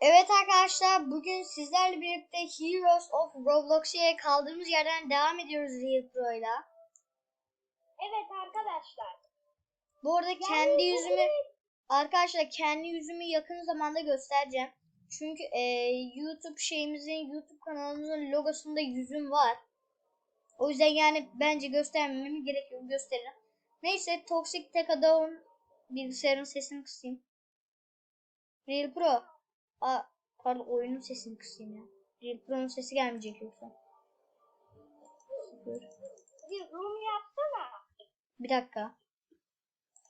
Evet arkadaşlar bugün sizlerle birlikte Heroes of Roblox'e kaldığımız yerden devam ediyoruz Real Pro'yla. Evet arkadaşlar. Bu arada kendi yüzümü arkadaşlar kendi yüzümü yakın zamanda göstereceğim. Çünkü e, YouTube şeyimizin YouTube kanalımızın logosunda yüzüm var. O yüzden yani bence göstermemem gerek yok gösteririm. Neyse Toxic Teka Down bilgisayarın sesini kısayım. Real Pro. Aa, pardon oyunun sesini kısayım ya. Real sesi gelmeyecek yoksa. Sıfır. Bir room yapsana. Bir dakika.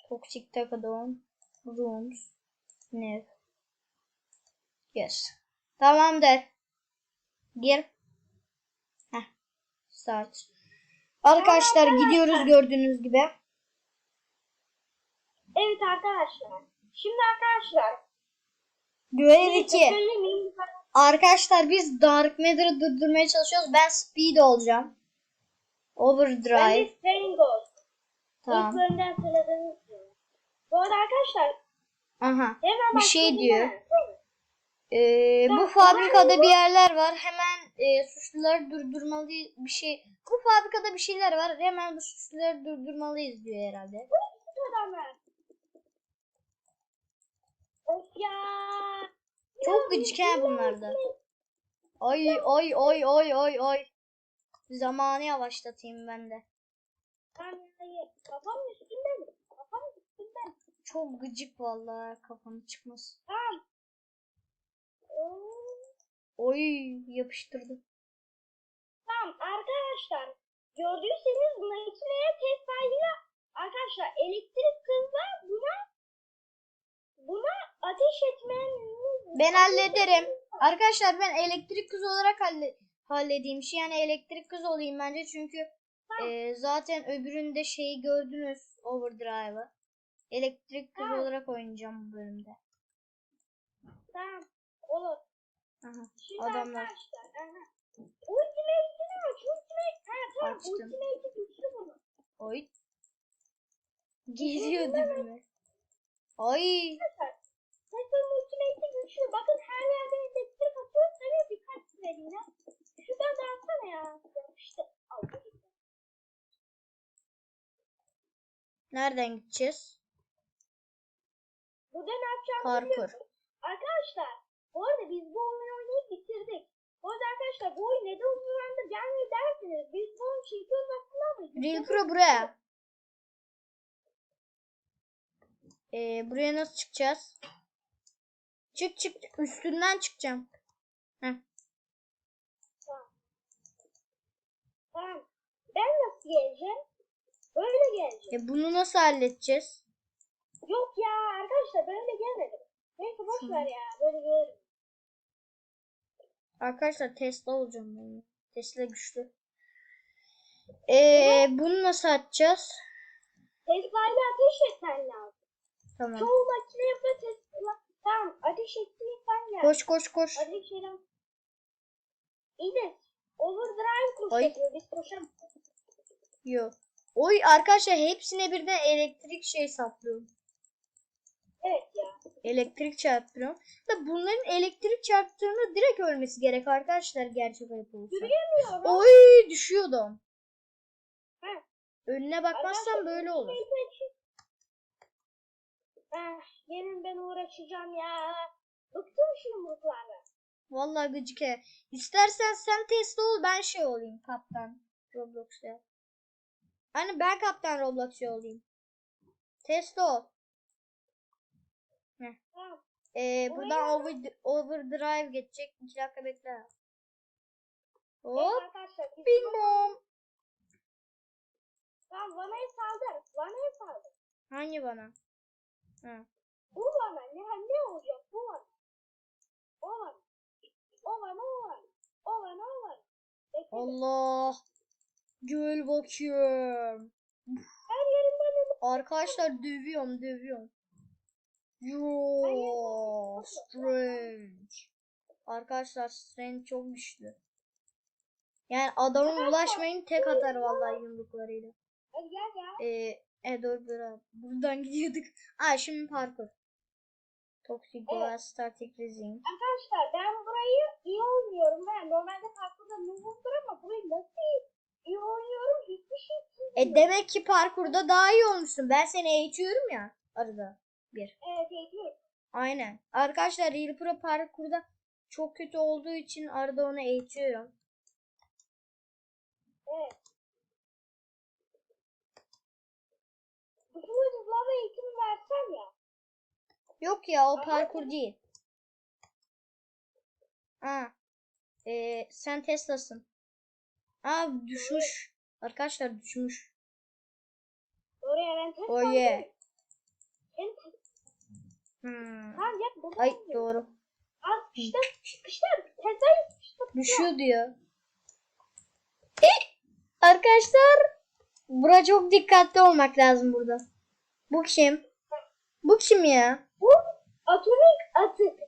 Toxic Takadon Rooms New Yes. Tamamdır. Gir. Heh. Start. Arkadaşlar gidiyoruz gördüğünüz gibi. Evet arkadaşlar. Şimdi arkadaşlar. Görev size 2. söylemeyeyim. Arkadaşlar biz Dark Matter'ı durdurmaya çalışıyoruz. Ben Speed olacağım. Ben Overdrive. de Strain Ghost. Tamam. İlk önden sıradığınız gibi. Bu arada arkadaşlar Aha. hemen Bir şey diyor. hemen. Ee, bu fabrikada bir yerler var. Hemen e, suçluları durdurmalı bir şey. Bu fabrikada bir şeyler var. Hemen bu suçluları durdurmalıyız diyor herhalde. Bu adamlar. Of ya. Çok gıcık ha bunlarda. Ay ay ay ay ay ay. Zamanı yavaşlatayım ben de. Ben. Kafamın üstünde mi? Kafamın üstünde? Çok gıcık vallahi kafam çıkmaz. Tamam. Oo. Oy yapıştırdım. Tamam arkadaşlar gördüyseniz makineye Tesla'yla arkadaşlar elektrik kızlar buna buna ateş etmeniz Ben hallederim. Arkadaşlar ben elektrik kız olarak halle halledeyim. Şey yani elektrik kız olayım bence çünkü e, zaten öbüründe şeyi gördünüz Overdrive'ı. Elektrik kız Ha. olarak oynayacağım bu bölümde. Tamam olur. Aha. Şimdi Adamlar. arkadaşlar aha. Ultimate'ini aç ultimate. Ha tamam Açtım. ultimate'i güçlü bunun. Oy. Geliyor dibime. Ay. Güçlü. Bakın her yerde elektrik atıyor. Tabii dikkat verin Şuradan da atsana ya. İşte al. Nereden gideceğiz? Burada ne yapacağımızı Parkur. Arkadaşlar bu arada biz bu oyunu oynayıp bitirdik. Bu arada arkadaşlar bu oyun neden uzun zamandır gelmiyor dersiniz. Biz bu oyunu çekiyoruz aslında ama. Real Pro buraya. Ee, buraya nasıl çıkacağız? Çık çık. Üstünden çıkacağım. Heh. Ben nasıl geleceğim? Böyle geleceğim. E bunu nasıl halledeceğiz? Yok ya arkadaşlar böyle gelmedim. Neyse boş ver ya böyle gelirim. Arkadaşlar Tesla olacağım ben. Tesla güçlü. Ee, bunu nasıl açacağız? Tesla'yla ateş etmen lazım. Tamam. Çoğu makine yapıyor Tesla. Tamam ateş ettiğin sen gel. Koş koş koş. Ateş edelim. İyi de overdrive yapıyor biz koşamayız. Yok. Oy arkadaşlar hepsine birden elektrik şey saplıyorum. Evet ya. Elektrik çarptırıyorum. Da bunların elektrik çarptığında direkt ölmesi gerek arkadaşlar gerçek hayat olursa. Yürüyemiyorum. Oy düşüyordum. Ha. Önüne bakmazsan böyle olur. Ah, gelin ben uğraşacağım ya. Bıktım şu yumruklarla. Vallahi gıcık he. İstersen sen test ol ben şey olayım kaptan Roblox'ta. Hani ben kaptan Roblox'ta olayım. Test ol. Tamam. Ee, buradan over, overdrive geçecek. 2 dakika bekle. Hop. Evet Bing bom. Tamam vanayı saldır. Vanayı saldır. Hangi bana? Ha. Bu vana ne, ne olacak bu vana? O vana. O vana o vana. O vana o vana. Bekle. Allah. Göl bakıyorum. Her yerinden öyle. Arkadaşlar dövüyorum dövüyorum. Yo, strange. Arkadaşlar strange çok güçlü. Yani adama ulaşmayın tek atar vallahi yumruklarıyla. Ya. Ee, e dur. Buradan gidiyorduk. Aa şimdi parkur. Toxic Evet. Glass, Static Resin. Arkadaşlar ben burayı iyi oynuyorum. Ben normalde parkurda noobumdur ama burayı nasıl iyi, oynuyorum hiçbir şey E demek ki parkurda daha iyi olmuşsun. Ben seni eğitiyorum ya arada. Bir. Evet ediyorum. Aynen. Arkadaşlar Real Pro parkurda çok kötü olduğu için arada onu eğitiyorum. Evet. Düşünüyoruz lava eğitimi versem ya. Yok ya o parkur değil. Ha. Ee, sen Tesla'sın. Aa düşmüş. Arkadaşlar düşmüş. Oraya ben test Oh yeah. Ben Hmm. Tamam yap. Ay yapıyorum. doğru. Al işte işte tezayı işte. Düşüyor diyor. E, arkadaşlar bura çok dikkatli olmak lazım burada. Bu kim? Bu kim ya? Bu atomik atık.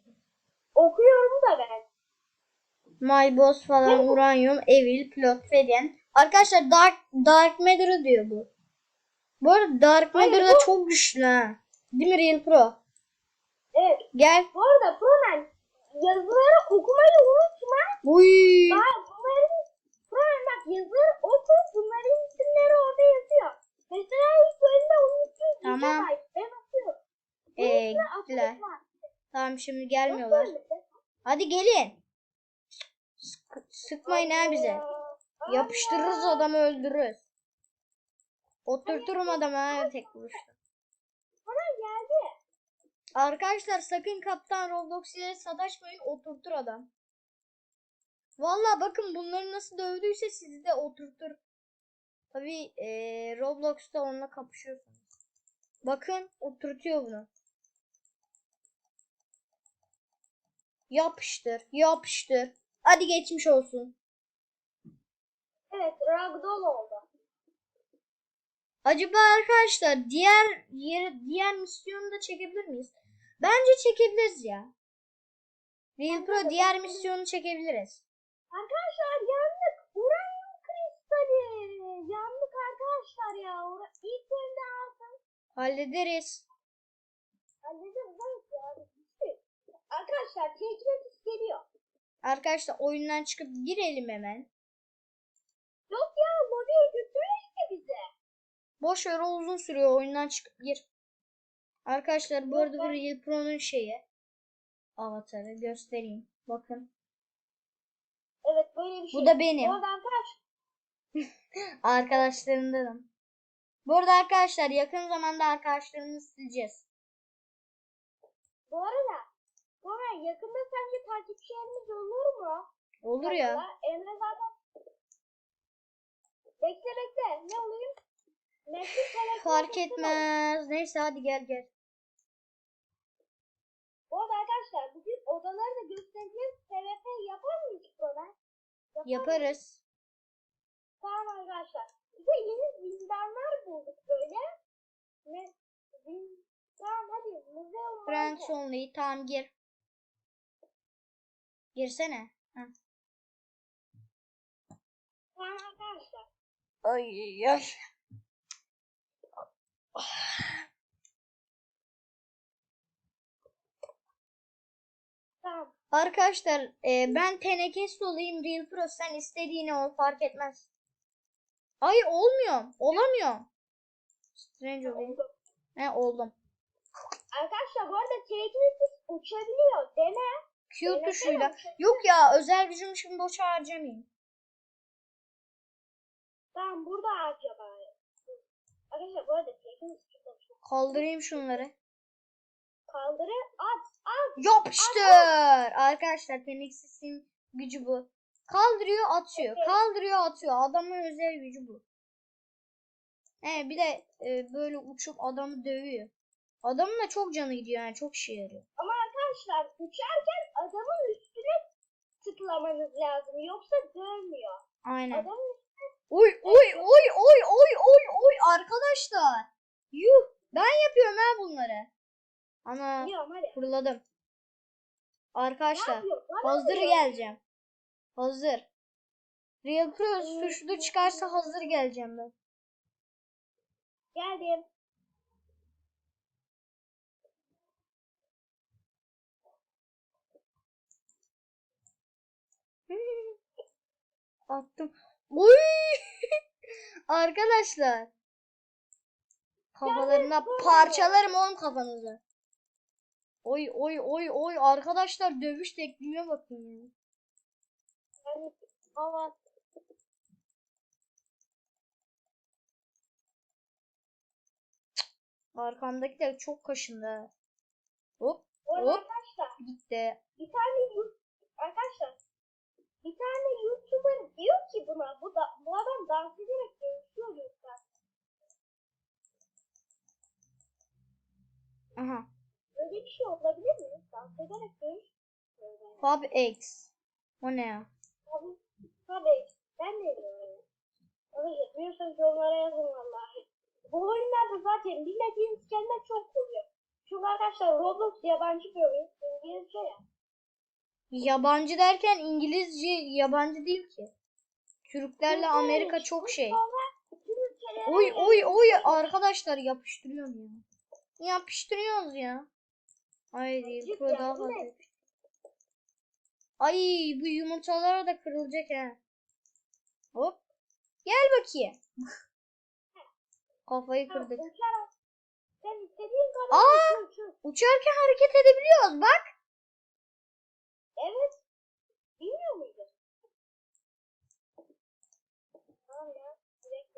Okuyorum da ben. My Boss falan, Uranium, Evil, Plot, Fedyen. Arkadaşlar Dark, Dark Matter'ı diyor bu. Bu arada Dark Matter da bu- çok güçlü ha. Değil mi Real Pro? Evet. Gel. Bu arada Promen yazıları okumayı unutma. Uy. Daha bunların Promen bak yazıları oku. Bunların isimleri orada yazıyor. Mesela ilk bölümde 1300 Tamam. GB. Ben okuyorum. Ee, gittiler. Tamam şimdi gelmiyorlar. Hadi gelin. Sık- sıkmayın ha bize. Yapıştırırız adamı öldürürüz. Oturturum adamı ha tek vuruşta. Arkadaşlar sakın kaptan Roblox ile sataşmayın oturtur adam. Valla bakın bunları nasıl dövdüyse sizi de oturtur. Tabi Roblox'ta onunla kapışıyorsunuz. Bakın oturtuyor bunu. Yapıştır, yapıştır. Hadi geçmiş olsun. Evet ragdoll oldu. Acaba arkadaşlar diğer yeri, diğer misyonu da çekebilir miyiz? Bence çekebiliriz ya. Real Pro diğer misyonu çekebiliriz. Arkadaşlar yandık. Uranyum kristali. Yandık arkadaşlar ya. İlk bölümde alsın. Hallederiz. Hallederiz. Arkadaşlar tekrar geliyor. Arkadaşlar oyundan çıkıp girelim hemen. Yok ya lobiye götürür ki bize. Boş ver o uzun sürüyor oyundan çıkıp gir. Arkadaşlar bu Yok, arada bu ben- Real Pro'nun şeyi. Avatarı göstereyim. Bakın. Evet böyle bir şey. Bu da benim. Bu arada arkadaş. Arkadaşlarımdanım. Bu arada arkadaşlar yakın zamanda arkadaşlarımızı sileceğiz. Bu arada. Sonra yakında sence takipçilerimiz olur mu? Olur ya. Emre zaten. Bekle bekle. Ne olayım? Mesut Fark etmez. Neyse hadi gel gel. Bu arada arkadaşlar bugün odaları da göstereceğiz. TRT yapar mıyız burada? Yapar? Yaparız. Tamam arkadaşlar. Bir de yeni zindanlar bulduk böyle. Ne? Zin... Tamam hadi. Muzeum Friends only. Tamam gir. Girsene. Arkadaşlar. Ay ay. Tamam. Arkadaşlar e, ben tenekes olayım Real Pro sen istediğini ol fark etmez. Ay olmuyor. Olamıyor. Strange olayım. Oldu. He oldum. Arkadaşlar bu arada teknik uçabiliyor. Dene. Q tuşuyla. Yok ya özel gücümü şimdi boşa harcamayayım. Tamam burada harca bari. Arkadaşlar bu arada uçabiliyor. Kaldırayım şunları. Kaldırı at at. Yapıştır. Arkadaşlar teneksizin gücü bu. Kaldırıyor atıyor. Evet. Kaldırıyor atıyor. Adamın özel gücü bu. He bir de e, böyle uçup adamı dövüyor. Adamın da çok canı gidiyor yani çok işe yarıyor. Ama arkadaşlar uçarken tıklamanız lazım. Yoksa dönmüyor. Aynen. Adamın Oy oy oy oy oy oy oy arkadaşlar. Yuh ben yapıyorum ha bunları. Ana Biliyorum hadi. fırladım. Ne Arkadaşlar yapıyor? Bana hazır vuruyor. geleceğim. Hazır. Real Pro suçlu çıkarsa hazır geleceğim ben. Geldim. Attım. Uy! Arkadaşlar. Kafalarına parçalarım oğlum kafanızı. Oy oy oy oy arkadaşlar dövüş tekniğine bakın ya. Ama Arkamdaki de çok kaşındı. Hop Hop. gitti. bir tane arkadaşlar bir tane YouTuber diyor ki buna bu da bu adam dans ederek dövüşüyor diyorlar. Aha. Böyle bir şey olabilir mi? Dans ederek dövüş. Fab X. O ne ya? Tabii. Tabii. Ben de diyorum. Tabii yapıyorsanız yorumlara yazın vallahi. Bu oyunlarda zaten bilmediğiniz kelimeler çok oluyor. Çünkü arkadaşlar Roblox yabancı bir oyun. İngilizce ya. Yabancı derken İngilizce yabancı değil ki. Türklerle Amerika çok şey. Oy oy oy arkadaşlar yapıştırıyorum ya. Yapıştırıyoruz ya. Ay Azıcık pro daha fazla. Ay bu yumurtalar da kırılacak ha. Hop. Gel bakayım. Kafayı kırdık. Aa! Uçarken hareket edebiliyoruz bak. Evet. Bilmiyor muydun? Tamam ya. Direkt.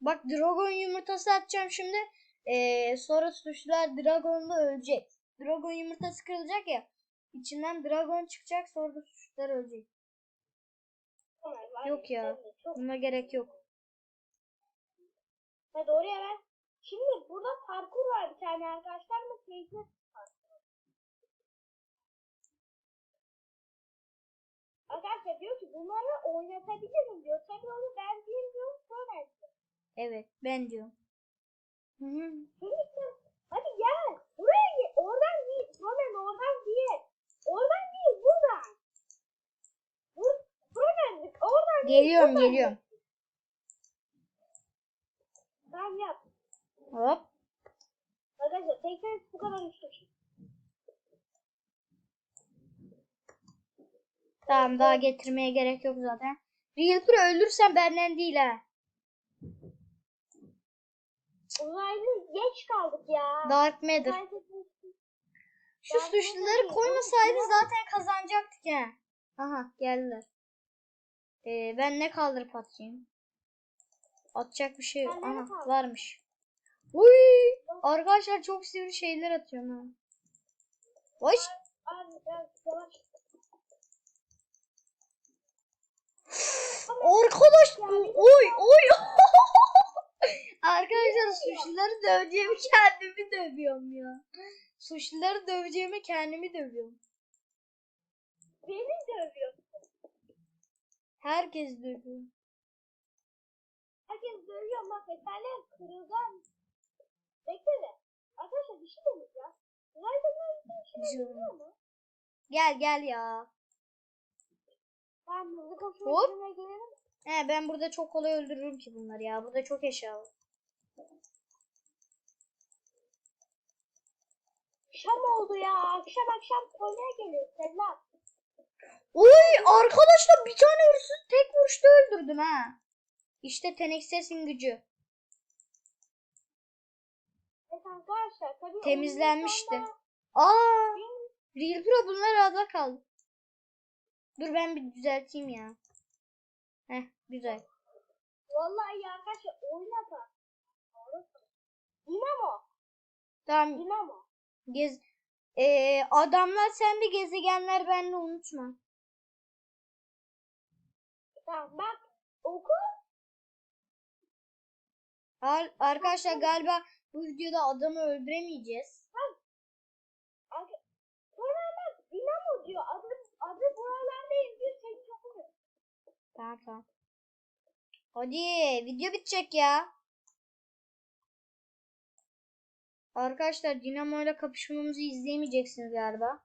Bak dragon yumurtası atacağım şimdi. Ee, sonra suçlular dragonla ölecek. Dragon yumurtası kırılacak ya. İçinden dragon çıkacak sonra da suçlular ölecek. Tamam, Yok ya. Çok Buna gerek yok. Ha doğru ya ben. Şimdi burada parkur var bir tane arkadaşlar mı? Keyifli Arkadaşlar diyor ki bunları oynatabilirim diyor. Tabii onu ben bilmiyorum sonra. Evet ben diyorum. Hı hı. Sen hadi gel. Buraya gel. Oradan değil. Roman oradan değil. Oradan değil buradan. Bur buradan. Oradan değil. Geliyorum buradan. geliyorum. Ben yap. Hop. Arkadaşlar tekrar bu kadar uçtum şimdi. Tamam daha getirmeye gerek yok zaten. Real Pro ölürsen benden değil ha. Uzaylı geç kaldık ya. Dark Matter. Şu Dark suçluları koymasaydı zaten kazanacaktık ha. Aha geldiler. Ee, ben ne kaldırıp atayım? Atacak bir şey yok. Aha varmış. Uy! Arkadaşlar çok sivri şeyler atıyorum ha. Vay! Abi biraz yavaş. Arkadaş oy oy. Arkadaşlar suçluları döveceğimi kendimi dövüyorum ya. Suçluları döveceğimi kendimi dövüyorum. Beni dövüyor. Herkes dövüyor. Herkes dövüyor ama mesaller kırılgan. Bekle de. Arkadaşlar bir şey deneyeceğim. Uzayda bir Canım. geliyor mu? Gel gel ya. Ben koşmak üzerine gelirim. He ben burada çok kolay öldürürüm ki bunları ya. Burada çok eşya var. Akşam oldu ya. Akşam akşam konuya geliyor. Selam. Oy arkadaşlar bir tane hırsız tek vuruşta öldürdüm ha. İşte Teneksesin gücü. Tabii Temizlenmişti. Aa, Real Pro bunlar arada kaldı. Dur ben bir düzelteyim ya. Heh güzel. Vallahi ya arkadaşlar atar. Doğru. Dinamo. Tamam Dinamo. gez. Ee, adamlar sende gezegenler benle unutma. Tamam bak. Oku. Ar- arkadaşlar galiba bu videoda adamı öldüremeyeceğiz. Arka- Sonra bak Dinamo diyor. Adı buralarda yazıyor. Seni çok okuyor. Tamam tamam. Hadi video bitecek ya. Arkadaşlar Dinamo ile kapışmamızı izleyemeyeceksiniz galiba.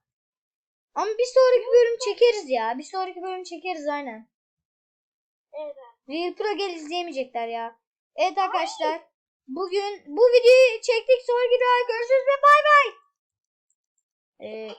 Ama bir sonraki bölüm çekeriz ya. Bir sonraki bölüm çekeriz aynen. Evet. Real Pro gel izleyemeyecekler ya. Evet arkadaşlar. Bugün bu videoyu çektik. Sonraki videoda görüşürüz ve bay bay. Ee,